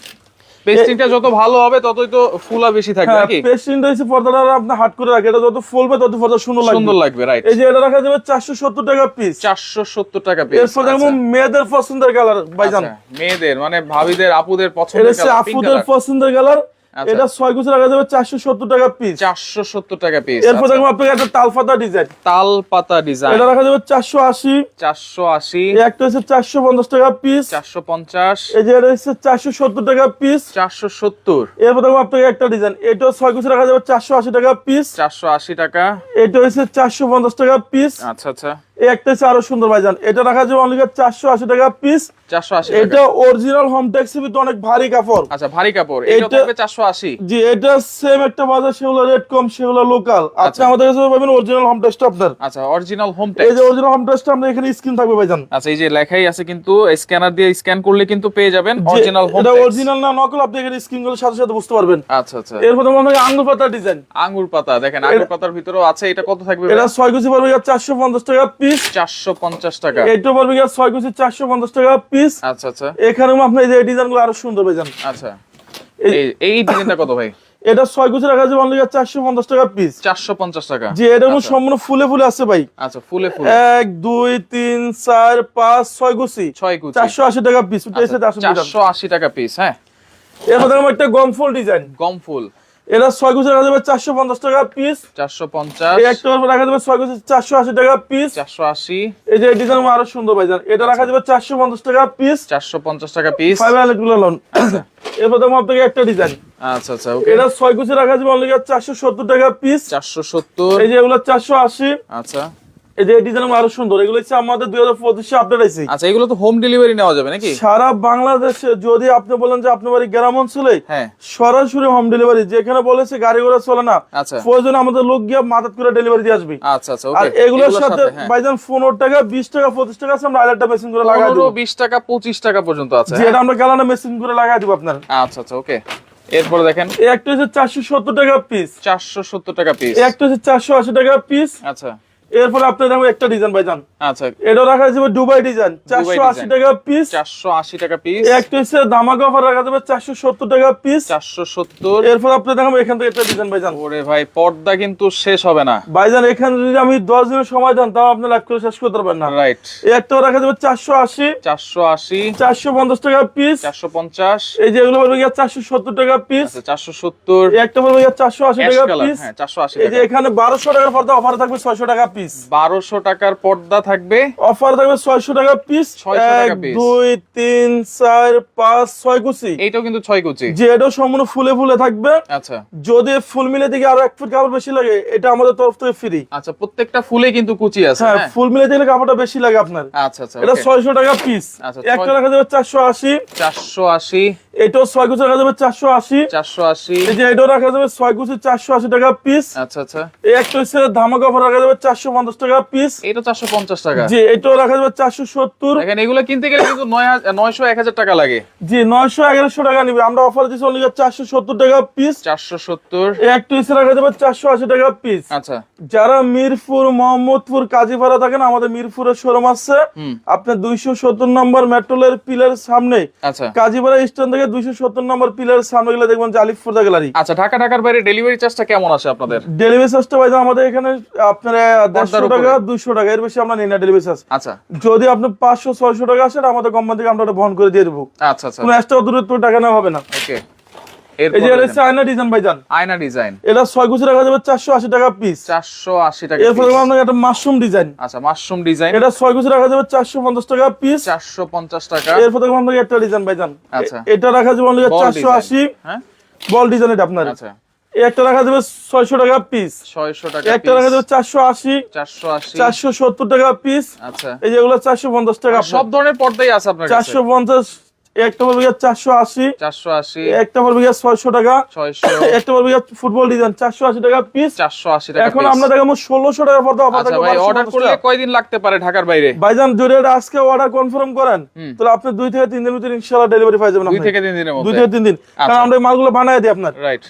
পেস্টিংটা যত ভালো হবে ততই তো ফুলা বেশি থাকবে হ্যাঁ নাকি? পেস্টিনটা হচ্ছে পর্দাটা আপনি হাট করে রাখে। এটা যত ফুলবে তত পর্দা সুন্দর লাগবে। সুন্দর লাগবে রাইট এই যে এটা রাখা যাবে চারশো সত্তর টাকা পিস চারশো সত্তর টাকা পিস এরপর দেখব মেয়েদের পছন্দের কালার ভাইজান। মেয়েদের মানে ভাবিদের আপুদের পছন্দের কালার আপুদের পছন্দের কালার আচ্ছা। এটা ছয় গুছি রাখা যাবে চারশো সত্তর টাকা পিস চারশো সত্তর টাকা পিস এরপর দেখব আপনাকে একটা তালফাতা ডিজাইন তাল পাতা ডিজাইন এটা রাখা যাবে চারশো আশি। চারশো আশি। একটা হচ্ছে চারশো পঞ্চাশ টাকা পিস চারশো পঞ্চাশ। এই যে এটা হচ্ছে চারশো সত্তর টাকা পিস চারশো সত্তর। এরপর দেখব আপনাকে একটা ডিজাইন এটাও ছয় গুছি রাখা যাবে চারশো আশি টাকা পিস চারশো আশি টাকা। এটা হচ্ছে চারশো পঞ্চাশ টাকা পিস আচ্ছা আচ্ছা। একটা হচ্ছে আরও সুন্দর ভাইজান। এটা রাখা যাবে অনলি চারশো আশি টাকা পিস চারশো আশি এটা অরিজিনাল হোম ট্যাক্সি ভিতরে অনেক ভারী কাপড়। আচ্ছা ভারী কাপড়। এটা চারশো আশি। জি এটা সেম একটা বাজার সেগুলো রেট কম সেগুলো লোকাল আচ্ছা। আমাদের কাছে পাবেন অরিজিনাল হোম টেস্ট আপনার। আচ্ছা অরিজিনাল হোম এই যে অরিজিনাল হোম আপনার এখানে স্ক্রিন থাকবে ভাইজান। আচ্ছা এই যে লেখাই আছে কিন্তু স্ক্যানার দিয়ে স্ক্যান করলে কিন্তু পেয়ে যাবেন অরিজিনাল হোম এটা অরিজিনাল না নকল আপনি এখানে স্ক্রিন করলে সাথে সাথে বুঝতে পারবেন। আচ্ছা আচ্ছা। এরপর মনে হয় আঙ্গুর পাতা ডিজাইন আঙ্গুর পাতা দেখেন আঙ্গুর পাতার ভিতরেও আছে এটা কত থাকবে এটা ছয় কুচি পড়বে চারশো পঞ্চাশ টাকা পিস চারশো পঞ্চাশ টাকা। কুচি পিস আচ্ছা আচ্ছা। এখানে আপনি এই যে আরও সুন্দর ভাইজান আচ্ছা। এই- এই এই ডিজাইনটা কত ভাই? এটা ছয় কুচি রাখা যাবে অনলি চারশো পঞ্চাশ টাকা পিস চারশো পঞ্চাশ টাকা। যে এটা সম্পূর্ণ ফুলে ফুলে আছে ভাই। আচ্ছা ফুলে ফুলে। এক দুই তিন চার পাঁচ ছয় গুছি ছয় কুচি। চারশো আশি টাকা পিস চারশো আশি টাকা। পিস হ্যাঁ। এরপর দেখো একটা গম ফুল ডিজাইন গম ফুল এটা ছয় গুছি রাখা যাবে চারশো পঞ্চাশ টাকা পিস চারশো পঞ্চাশ। একটা রাখা যাবে ছয় গুছি চারশো আশি টাকা পিস চারশো আশি। এই যে ডিজাইন আরও সুন্দর ভাইজান এটা রাখা যাবে চারশো পঞ্চাশ টাকা পিস চারশো পঞ্চাশ টাকা পিস হান্ড্রেডগুলো লোন এরপর দেখো আপনাকে একটা ডিজাইন আচ্ছা আচ্ছা ওকে এটা ছয় গুছি রাখা যাবে অনলি চারশো সত্তর টাকা পিস চারশো সত্তর। এই যে এগুলো চারশো আশি। আচ্ছা। এই যে ডিজাইন আরও সুন্দর এগুলো হচ্ছে আমাদের দুই হাজার পঁচিশে আপডেট আছে। আচ্ছা এগুলো তো হোম ডেলিভারি নেওয়া যাবে নাকি? সারা বাংলাদেশে যদি আপনি বলেন যে আপনার বাড়ি গ্রাম অঞ্চলে হ্যাঁ। সরাসরি হোম ডেলিভারি যেখানে বলেছে গাড়ি ঘোড়া চলে না আচ্ছা। প্রয়োজন আমাদের লোক গিয়ে মাদাত করে ডেলিভারি দিয়ে আসবে। আচ্ছা আচ্ছা আর এগুলোর সাথে হ্যাঁ। বাইজান পনেরো টাকা বিশ টাকা পঁচিশ টাকা আছে আমরা আরেকটা মেশিন করে লাগাই বিশ টাকা পঁচিশ টাকা পর্যন্ত আছে যেটা আমরা গালানা মেশিন করে লাগাই দিব আপনার। আচ্ছা আচ্ছা ওকে এরপরে দেখেন। এই একটা হচ্ছে চারশো সত্তর টাকা পিস চারশো সত্তর টাকা পিস একটা হচ্ছে চারশো আশি টাকা পিস আচ্ছা। এরপরে আপনার দেখো একটা ডিজাইন ভাইজান আচ্ছা। এটা রাখা যাবে দুবাই ডিজাইন চারশো আশি design। টাকা পিস চারশো আশি টাকা পিস একটা হচ্ছে ধামাকা অফার রাখা যাবে চারশো সত্তর টাকা পিস চারশো সত্তর। এরপর আপনি দেখাবো এখান থেকে একটা ডিজাইন ভাইজান ওরে ভাই পর্দা কিন্তু শেষ হবে না। ভাইজান এখানে যদি আমি দশ দিনের সময় দেন তাও আপনি লাভ করে শেষ করতে পারবেন না। রাইট একটা রাখা যাবে চারশো আশি। চারশো আশি। চারশো পঞ্চাশ টাকা পিস চারশো পঞ্চাশ। এই যে এগুলো চারশো সত্তর টাকা পিস আচ্ছা চারশো সত্তর। এই একটা চারশো আশি টাকা পিস হ্যাঁ চারশো আশি এই যে এখানে বারোশো টাকার পর্দা অফার থাকবে ছয়শো টাকা পিস বারোশো টাকার পর্দা থাকবে। অফার থাকবে ছয়শো টাকা পিস 600 টাকা চার পাঁচ ছয় কুচি। এইটাও কিন্তু ছয় কুচি। যে এটাও সম্পূর্ণ ফুলে ফুলে থাকবে। আচ্ছা। যদি ফুল মিলে দিকে আরও এক ফুট কাপড় বেশি লাগে এটা আমাদের তরফ থেকে ফ্রি আচ্ছা প্রত্যেকটা ফুলে কিন্তু কুচি আছে হ্যাঁ হ্যাঁ? ফুল মিলে দিলে কাপড়টা বেশি লাগে আপনার। আচ্ছা আচ্ছা এটা okay। ছয়শো টাকা পিস আচ্ছা, একটা রাখা যাবে চারশো আশি। চারশো আশি। এটাও ছয় রাখা যাবে চারশো আশি। চারশো আশি। এই যে এটাও রাখা যাবে ছয় চারশো আশি টাকা পিস। আচ্ছা আচ্ছা। এই একটা হচ্ছে ধামাকা অফার রাখা যাবে চারশো পঞ্চাশ টাকা পিস। এটা চারশো পঞ্চাশ টাকা। জি এটাও রাখা যাবে চারশো সত্তর। দেখেন এগুলো কিনতে গেলে কিন্তু নয় নয়শো এক হাজার টাকা লাগে। জি নয়শো এগারোশো টাকা নিবে। আমরা অফার দিচ্ছি অনলি চারশো সত্তর টাকা পিস। চারশো সত্তর। এই একটা হচ্ছে রাখা যাবে চারশো আশি টাকা পিস। আচ্ছা। যারা মিরপুর মোহাম্মদপুর কাজীপাড়া থাকেন আমাদের মিরপুরের শোরুম আছে। আপনার দুইশো সত্তর নম্বর মেট্রোলের পিলার সামনে। আচ্ছা। কাজীপাড়া স্ট্যান্ড থেকে দুইশো সত্তর নম্বর পিলার সামনে গেলে দেখবেন যে গ্যালারি আচ্ছা ঢাকা ঢাকার বাইরে ডেলিভারি চার্জটা কেমন আছে আপনাদের? ডেলিভারি চার্জটা ভাই আমাদের এখানে আপনার দেড়শো টাকা দুইশো টাকা এর বেশি আমরা নিই না ডেলিভারি চার্জ আচ্ছা। যদি আপনি পাঁচশো ছয়শো টাকা আসেন আমাদের কোম্পানি থেকে আমরা বহন করে দিয়ে দেবো। আচ্ছা আচ্ছা। কোনো এক্সট্রা দূরত্ব টাকা নেওয়া হবে না। ওকে চারশো পঞ্চাশ বল ডিজাইন এটা আপনার। একটা রাখা যাবে 600 টাকা পিস একটা রাখা যাবে 480 480 470 টাকা পিস আচ্ছা। এই যেগুলো 450 টাকা সব ধরনের টাকা। অর্ডার লাগতে পারে আজকে অর্ডার কনফার্ম করেন তাহলে আপনি দুই থেকে তিন দিনের ভিতরে ইনশাল্লাহ ডেলিভারি পাই যাবেন দুই থেকে তিন দিন দুই থেকে তিন দিন। কারণ আমরা মালগুলো বানাই দিই আপনার। রাইট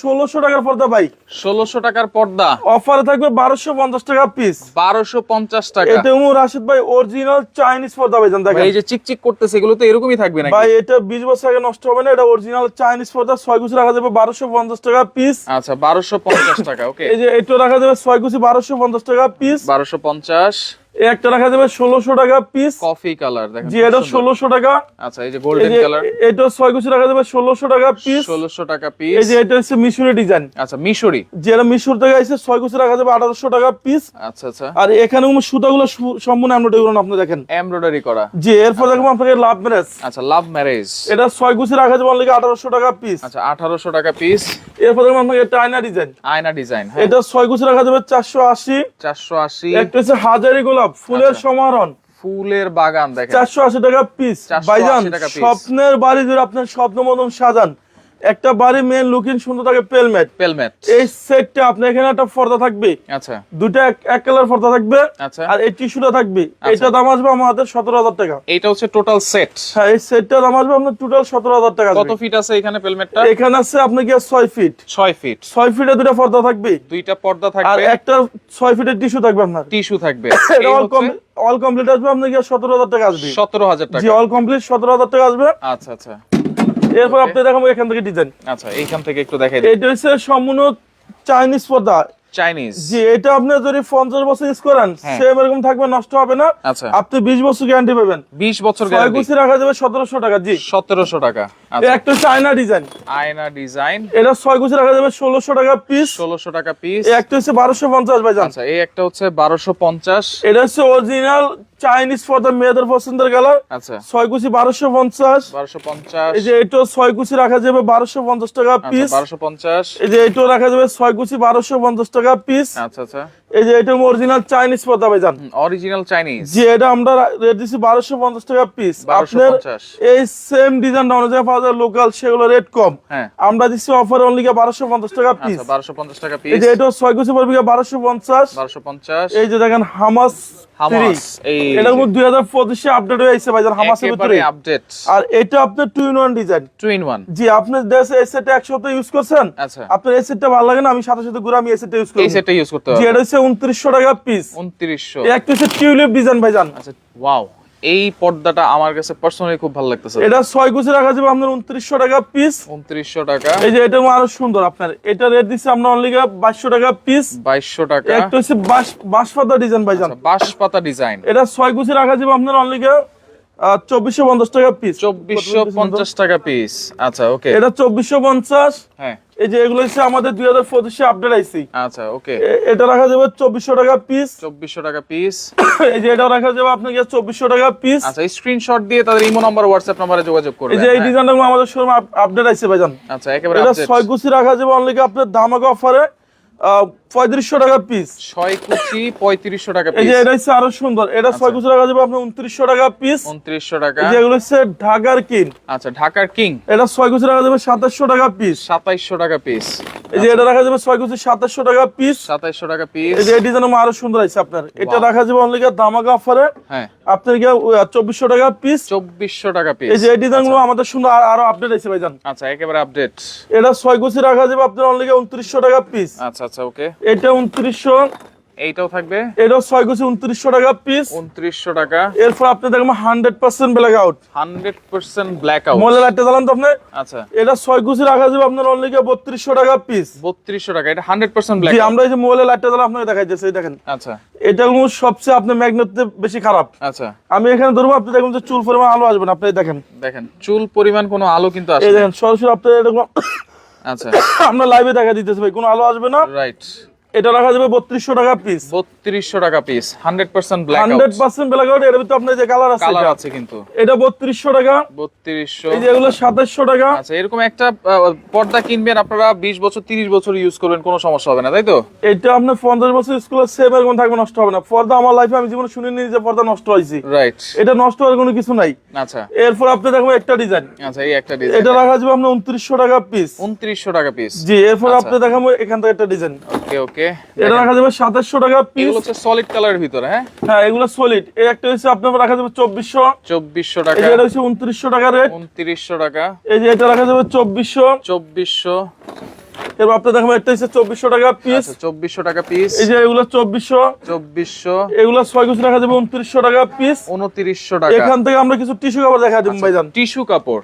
ষোলোশো টাকার পর্দা ভাই। ষোলোশো টাকার পর্দা। অফারে থাকবে বারোশো পঞ্চাশ টাকা পিস বারোশো পঞ্চাশ টাকা। এটা রাশিদ ভাই অরিজিনাল চাইনিজ পর্দা ভাই জান দেখেন। এই যে চিকচিক করতেছে এগুলো তো এরকমই থাকবে ভাই এটা বিশ বছর আগে নষ্ট হবে না এটা অরিজিনাল চাইনিজ পর্দা ছয় গুছি রাখা যাবে বারোশো পঞ্চাশ টাকা পিস আচ্ছা বারোশো পঞ্চাশ টাকা ওকে এই যে এটা রাখা যাবে ছয় গুছি বারোশো পঞ্চাশ টাকা পিস বারোশো পঞ্চাশ। একটা রাখা যাবে ষোলোশো টাকা পিস কফি কালার দেখেন জি এটা ষোলোশো টাকা। আচ্ছা এই যে গোল্ডেন কালার এটা ছয় গুছি রাখা যাবে ষোলোশো টাকা পিস ষোলোশো টাকা এই পিস যে এটা হচ্ছে মিশরি ডিজাইন। আচ্ছা মিশরি। যেটা মিশর থেকে আছে ছয় গুছি রাখা যাবে আঠারোশো টাকা পিস আচ্ছা আচ্ছা। আর এখানে কোনো সুতাগুলো সু- সম্পূর্ণ এমব্রয়ডারি করুন আপনি দেখেন। এমব্রয়ডারি করা। জি এরপর দেখব আপনাকে লাভ ম্যারেজ আচ্ছা লাভ ম্যারেজ এটা ছয় গুছি রাখা যাবে অনলি আঠারোশো টাকা পিস আচ্ছা আঠারোশো টাকা পিস এরপর দেখব আপনাকে টাইনা ডিজাইন আয়না ডিজাইন হ্যাঁ। এটা ছয় গুছি রাখা যাবে চারশো আশি। চারশো আশি। একটা হচ্ছে হাজারি গোলাপ ফুলের আচ্ছা। সমারণ ফুলের বাগান দেখেন। চারশো আশি টাকা পিস ভাইজান স্বপ্নের বাড়ি যদি আপনার স্বপ্ন মতন সাজান। একটা বাড়ি মেন লুকিং সুন্দর থাকে পেলমেট পেলমেট এই সেটটা আপনার এখানে একটা পর্দা থাকবে। আচ্ছা। দুইটা এক- কালার পর্দা থাকবে। আচ্ছা। আর এই টিস্যুটা থাকবে। এটা দাম আসবে আমাদের সতেরো হাজার টাকা। এইটা হচ্ছে টোটাল সেট হ্যাঁ এই সেটটা দাম আসবে আপনার টোটাল সতেরো হাজার টাকা কত ফিট আছে এখানে পেলমেটটা এখানে আছে আপনার কি ছয় ফিট ছয় ফিট ছয় ফিটে দুটা পর্দা থাকবে। দুইটা পর্দা থাকবে। আর একটা ছয় ফিটের টিস্যু থাকবে আপনার। টিস্যু থাকবে। এটা অল অল কমপ্লিট আসবে আপনার কি সতেরো হাজার টাকা আসবে। সতেরো হাজার জি টাকা অল কমপ্লিট সতেরো হাজার টাকা আসবে। আচ্ছা আচ্ছা। এরপর আপনি দেখাবো এখান থেকে ডিজাইন আচ্ছা এইখান থেকে একটু দেখাই দিই। এটা হচ্ছে সম্পূর্ণ চাইনিজ পর্দা। চাইনিজ জি এটা আপনি যদি পঞ্চাশ বছর ইউজ করেন হ্যাঁ। সেম এরকম থাকবে নষ্ট হবে না। আচ্ছা। আপনি বিশ বছর গ্যারান্টি পাবেন। বিশ বছর ছয় গ্যারান্টি রাখা যাবে সতেরোশো টাকা জি। সতেরোশো টাকা। এটা একটা চায়না ডিজাইন আয়না ডিজাইন এটা ছয় গুছি রাখা যাবে ষোলোশো টাকা পিস ষোলোশো টাকা পিস একটা হচ্ছে বারোশো পঞ্চাশ ভাইজান আচ্ছা এই একটা হচ্ছে বারোশো পঞ্চাশ। এটা হচ্ছে অরিজিনাল চাইনিজ পর্দা মেয়েদের পছন্দের কালার আচ্ছা। ছয় কুচি বারোশো পঞ্চাশ। বারোশো পঞ্চাশ। এই যে এটাও ছয় কুচি রাখা যাবে বারোশো পঞ্চাশ টাকা আচ্ছা পিস বারোশো পঞ্চাশ। এই যে এটাও রাখা যাবে ছয় কুচি বারোশো পঞ্চাশ টাকা পিস আচ্ছা আচ্ছা। এই যে এটা অরিজিনাল চাইনিজ পাতা ভাই জান অরিজিনাল চাইনিজ জি এটা আমরা রেট দিছি বারোশো পঞ্চাশ টাকা পিস আপনার এই সেম ডিজাইনটা অন্য জায়গায় পাওয়া যায় লোকাল সেগুলো রেট কম। হ্যাঁ। আমরা দিচ্ছি অফার অনলি বারোশো পঞ্চাশ টাকা পিস আচ্ছা 1250 টাকা পিস এই যে এটা ছয় কুচি পড়বে বারোশো পঞ্চাশ। বারোশো পঞ্চাশ। এই যে দেখেন হামাস এটা কিন্তু দুই হাজার পঁচিশে আপডেট হয়েছে ভাইজান হামাসের ভিতরে। আপডেট আর এটা আপনার two in one design two in one জি আপনি দেশে এই সেটটা এক সপ্তাহ ইউজ করছেন আচ্ছা। আপনার এই সেটটা ভালো লাগে না আমি সাথে সাথে ঘুরে আমি এই সেটটা ইউজ এই করি সেটটা ইউজ করতে জি এটা হচ্ছে উনত্রিশশো টাকা পিস উনত্রিশশো। একটা হচ্ছে টিউলিপ ডিজাইন ভাইজান। আচ্ছা ওয়াও এই পর্দাটা আমার কাছে পার্সোনালি খুব ভালো লাগতেছে। এটা ছয় গুছি রাখা যাবে আপনার উনত্রিশশো টাকা পিস উনত্রিশশো টাকা। এই যে এটা আরও সুন্দর আপনার। এটা রেট দিচ্ছে আমরা অনলি বাইশশো টাকা পিস বাইশশো টাকা। একটা হচ্ছে বাঁশ বাঁশপাতা ডিজাইন ভাইজান। আচ্ছা, বাঁশ পাতা ডিজাইন এটা ছয় গুছি রাখা যাবে আপনার অনলি চব্বিশশো পঞ্চাশ টাকা পিস চব্বিশশো পঞ্চাশ টাকা পিস আচ্ছা ওকে এটা চব্বিশশো পঞ্চাশ। হ্যাঁ। এই যে এগুলো হচ্ছে আমাদের দুই হাজার পঁচিশে আপডেট আইসি। আচ্ছা ওকে। এটা রাখা যাবে চব্বিশশো টাকা পিস চব্বিশশো টাকা পিস এই যে এটা রাখা যাবে আপনাকে চব্বিশশো টাকা পিস আচ্ছা স্ক্রিনশট দিয়ে তাদের ইমো নাম্বার হোয়াটসঅ্যাপ নাম্বারে যোগাযোগ করবে এই যে এই হ্যাঁ? ডিজাইনটা আমাদের শোরুম আপডেট আইসি ভাইজান। আচ্ছা একেবারে এটা ছয় গুছি রাখা যাবে অনলি আপনার দামাকে অফারে পঁয়ত্রিশশো টাকা পিস ছয় কুচি পঁয়ত্রিশশো টাকা এই যে এটা হচ্ছে আরও সুন্দর। এটা ছয় গুছি রাখা যাবে আপনার উনত্রিশশো টাকা পিস উনত্রিশশো টাকা। এই যে এগুলো হচ্ছে ঢাকার কিন আচ্ছা ঢাকার কিং। এটা ছয় রাখা যাবে সাতাশশো টাকা পিস সাতাইশশো টাকা পিস এই যে এটা রাখা যাবে ছয় গুছি সাতাশশো টাকা পিস সাতাইশশো টাকা পিস এই যে এই ডিজাইন আরও সুন্দর আছে আপনার। এটা. রাখা যাবে অনলি ধামাকা অফারে হ্যাঁ। আপনার গিয়ে চব্বিশশো টাকা পিস চব্বিশশো টাকা পিস এই যে এই ডিজাইনগুলো আমাদের সুন্দর আরও আপডেট আছে ভাইজান। আচ্ছা একেবারে আপডেট এটা ছয় গুছি রাখা যাবে আপনার অনলি উনত্রিশশো টাকা পিস আচ্ছা আচ্ছা ওকে এটা উনত্রিশশো। এইটাও থাকবে? এটাও ছয় গুছি উনত্রিশশো টাকা পিস উনত্রিশশো টাকা। এরপর আপনি দেখবেন hundred percent black out hundred percent black out লাইটটা চালান তো আপনি। আচ্ছা। এটা ছয় রাখা যাবে আপনার অনলি বত্রিশশো টাকা পিস বত্রিশশো টাকা এটা হান্ড্রেড পার্সেন্ট ব্ল্যাক আমরা এই যে মোবাইলের লাইটটা চালা আপনাকে দেখাই যাচ্ছে দেখেন। আচ্ছা। এটা সবচেয়ে আপনার ম্যাগনেট বেশি খারাপ। আচ্ছা। আমি এখানে ধরবো আপনি দেখুন যে চুল পরিমাণ আলো আসবেন আপনি দেখেন। দেখেন চুল পরিমাণ কোনো আলো কিন্তু আসে দেখেন সরাসরি আপনি এরকম আচ্ছা। আমরা লাইভে দেখা দিতেছি ভাই কোনো আলো আসবে না। রাইট এটা রাখা যাবে বত্রিশশো টাকা পিস বত্রিশশো টাকা piece hundred percent black hundred percent black out এর ভিতরে আপনার যে কালার আছে কালার আছে কিন্তু। এটা বত্রিশশো টাকা। বত্রিশশো। এই যে এগুলো সাতাশশো টাকা। আচ্ছা এরকম একটা পর্দা কিনবেন আপনারা বিশ বছর তিরিশ বছর ইউজ করবেন কোনো সমস্যা হবে না তাই তো? এটা আপনার পঞ্চাশ বছর স্কুলের সেম এরকম থাকবে নষ্ট হবে না। পর্দা আমার লাইফে আমি জীবনে শুনিনি যে পর্দা নষ্ট হয়েছে। রাইট এটা নষ্ট হওয়ার কোনো কিছু নাই। আচ্ছা। এরপর আপনি দেখবেন একটা ডিজাইন আচ্ছা এই একটা এটা রাখা যাবে আপনার উনত্রিশশো টাকা পিস উনত্রিশশো টাকা পিস জি এরপর আচ্ছা। আপনি দেখাবো এখান থেকে একটা ডিজাইন ওকে ওকে এটা রাখা যাবে সাতাশশো টাকা পিস এগুলো হচ্ছে সলিড কালারের ভিতরে হ্যাঁ? হ্যাঁ এগুলো সলিড এই একটা হচ্ছে আপনার রাখা যাবে চব্বিশশো। চব্বিশশো এই টাকা। যে এটা হচ্ছে উনত্রিশশো টাকা রেট উনত্রিশশো টাকা। এই যে এটা রাখা যাবে চব্বিশশো। চব্বিশশো। এবার আপনার দেখাবো একটা হচ্ছে চব্বিশশো টাকা পিস আচ্ছা চব্বিশশো টাকা পিস এই যে এগুলো চব্বিশশো। চব্বিশশো। এগুলো ছয় রাখা যাবে উনত্রিশশো টাকা পিস উনত্রিশশো টাকা। এখান থেকে আমরা কিছু টিস্যু কাপড় দেখা আচ্ছা। দেবো ভাইজান। টিস্যু কাপড়।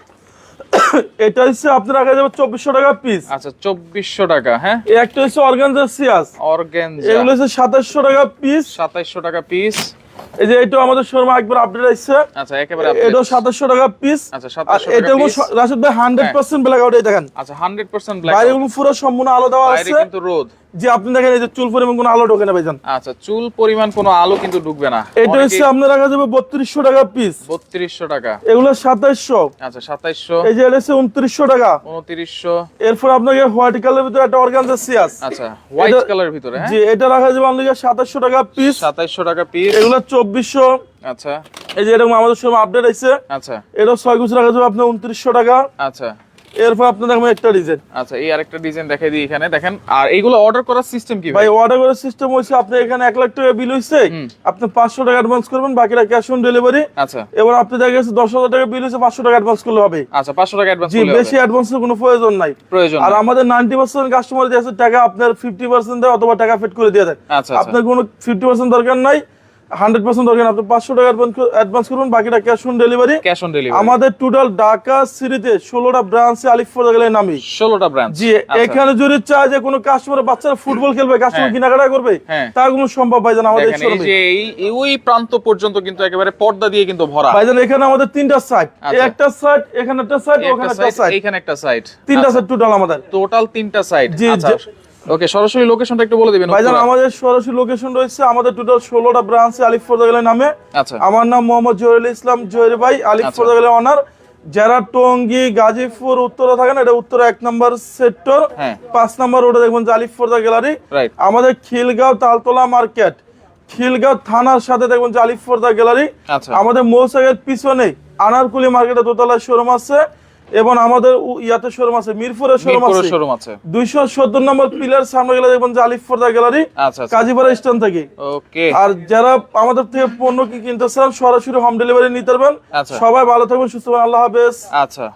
এটা হচ্ছে আপনার আগে যাবে চব্বিশশো টাকা পিস আচ্ছা চব্বিশশো টাকা হ্যাঁ? একটা হচ্ছে অর্গানজার সিয়াস অর্গানজা এগুলো হচ্ছে সাতাশশো টাকা পিস সাতাইশশো টাকা পিস এই যে এটা আমাদের শোরুমে একবার আপডেট আসছে। আচ্ছা একেবারে। এটাও সাতাশশো টাকা পিস আচ্ছা 2700 এটা। রাশেদ ভাই হান্ড্রেড পার্সেন্ট ব্ল্যাক আউট দেখেন। আচ্ছা হান্ড্রেড পার্সেন্ট ব্ল্যাক বাইরে পুরো সম্পূর্ণ আলো দেওয়া বাইরে কিন্তু রোদ। যে আপনি দেখেন এই যে চুল পরিমাণ কোনো আলো ঢোকে না ভাইজান। আচ্ছা চুল পরিমাণ কোনো আলো কিন্তু ঢুকবে না। এটা হচ্ছে আপনার রাখা যাবে বত্রিশশো টাকা পিস বত্রিশশো টাকা। এগুলো সাতাইশশো আচ্ছা সাতাইশশো এই যে এটা হচ্ছে উনত্রিশশো টাকা। উনত্রিশশো। এরপর আপনাকে হোয়াইট কালারের ভিতরে একটা অর্গানজার সিয়াস আচ্ছা হোয়াইট এটা- কালারের ভিতরে হ্যাঁ? জি এটা রাখা যাবে আপনাকে সাতাশশো টাকা পিস সাতাইশশো টাকা পিস এগুলো চব্বিশশো। আচ্ছা। এই যে এরকম আমাদের সময় আপডেট আছে। আচ্ছা। এটা ছয় গুছ রাখা যাবে আপনার উনত্রিশশো টাকা। আচ্ছা। এরপর আপনার একটা ডিজাইন আচ্ছা এই আরেকটা ডিজাইন দেখাই দিই এখানে। দেখেন আর এইগুলো অর্ডার করার সিস্টেম কি ভাই অর্ডার করার সিস্টেম আপনি এখানে এক লাখ টাকা বিল হয়েছে আপনি পাঁচশো টাকা অ্যাডভান্স করবেন বাকিটা ক্যাশ অন ডেলিভারি আচ্ছা। এবার আপনি দেখা গেছে দশ হাজার টাকা বিল হয়েছে পাঁচশো টাকা অ্যাডভান্স করলে হবে। আচ্ছা পাঁচশো টাকা অ্যাডভান্স জি বেশি অ্যাডভান্সের কোনো প্রয়োজন নাই। প্রয়োজন আর আমাদের নাইনটি পার্সেন্ট কাস্টমার যে আছে টাকা আপনার ফিফটি পার্সেন্ট দেয় অথবা টাকা ফেড করে দিয়ে দেয়। আচ্ছা আচ্ছা। আপনার কোনো ফিফটি পার্সেন্ট দরকার নাই। হান্ড্রেড পার্সেন্ট দরকার আপনি পাঁচশো টাকা অ্যাডভান্স করবেন বাকিটা cash on delivery cash on delivery আমাদের টোটাল ঢাকা সিটিতে ষোলোটা ব্রাঞ্চে আলিফ গেলে নামি। ষোলোটা ব্রাঞ্চ জি এখানে যদি চায় যে কোনো কাস্টমার বাচ্চারা ফুটবল খেলবে কাস্টমার হ্যাঁ। কেনাকাটা করবে হ্যাঁ। তা কোনো সম্ভব ভাইজান আমাদের এই শোরুমে ওই প্রান্ত পর্যন্ত কিন্তু একেবারে পর্দা দিয়ে কিন্তু ভরা। ভাইজান এখানে আমাদের তিনটা সাইড আচ্ছা। একটা সাইড এখানে একটা এই ওখানে একটা সাইড সাইড একটা সাইড তিনটা সাইড টোটাল আমাদের। টোটাল তিনটা আচ্ছা। জি। ওকে সরাসরি লোকেশনটা একটু বলে দিবেন ভাইজান আমাদের সরাসরি লোকেশন রয়েছে আমাদের টোটাল ষোলোটা ব্রাঞ্চে আলিফ নামে। আচ্ছা। আমার নাম মোহাম্মদ জহিরুল ইসলাম জহির ভাই আলিফ আচ্ছা। অনার যারা টঙ্গী গাজীপুর উত্তরা থাকেন এটা উত্তরা এক নম্বর সেক্টর হ্যাঁ। পাঁচ নম্বর রোডে দেখবেন যে আলিফ ফোর্দা গ্যালারি আমাদের খিলগাঁও তালতলা মার্কেট খিলগাঁও থানার সাথে দেখবেন যে আলিফ ফোর্দা গ্যালারি আচ্ছা। আমাদের মৌসাগের পিছনে আনারকুলি মার্কেটে দোতলায় শোরুম আছে। এবং আমাদের ইয়াতে শোরুম আছে মিরপুরের শোরুম আছে। শোরুম আছে। দুইশো সত্তর নম্বর পিলার সামনে গেলে দেখবেন যে আলিফ ফর্দা গ্যালারি কাজীপাড়া স্ট্যান্ড থেকে। ওকে। আর যারা আমাদের থেকে পণ্য কি কিনতে চান সরাসরি হোম ডেলিভারি নিতে পারবেন। আচ্ছা। সবাই ভালো থাকবেন সুস্থ থাকবেন আল্লাহ হাফেজ। আচ্ছা।